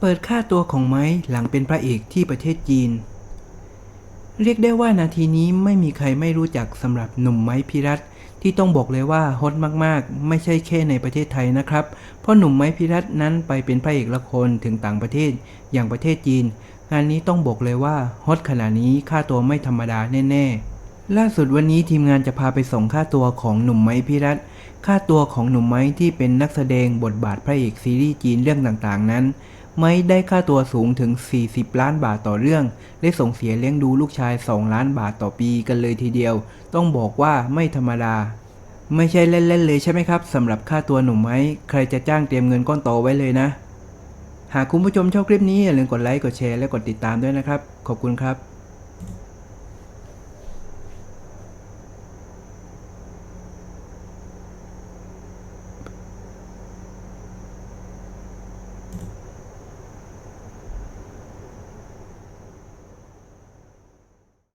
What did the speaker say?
เปิดค่าตัวของไม้หลังเป็นพระเอกที่ประเทศจีน เรียกได้ว่านาทีนี้ไม่มีใครไม่รู้จักสำหรับหนุ่มไม้พิรัตที่ต้องบอกเลยว่าฮอตมากๆ ไม่ใช่แค่ในประเทศไทยนะครับ เพราะหนุ่มไม้พิรัตนั้นไปเป็นพระเอกละครถึงต่างประเทศอย่างประเทศจีน งานนี้ต้องบอกเลยว่าฮอตขนาดนี้ค่าตัวไม่ธรรมดาแน่ ๆ ล่าสุดวันนี้ทีมงานจะพาไปส่งค่าตัวของหนุ่มไม้พิรัตค่าตัวของหนุ่มไม้ที่เป็นนักแสดงบทบาทพระเอกซีรีส์จีนเรื่องต่างๆนั้น ไม่ได้ค่าตัวสูงถึง 40 ล้านบาทต่อเรื่อง และส่งเสียเลี้ยงดูลูกชาย 2 ล้านบาทต่อปีกันเลยทีเดียว ต้องบอกว่าไม่ธรรมดา ไม่ใช่เล่นๆเลยใช่ไหมครับสำหรับค่าตัวหนุ่มไม้ ใครจะจ้างเตรียมเงินก้อนโตไว้เลยนะ หากคุณผู้ชมชอบคลิปนี้อย่าลืมกดไลค์ กดแชร์ และกดติดตามด้วยนะครับ ขอบคุณครับ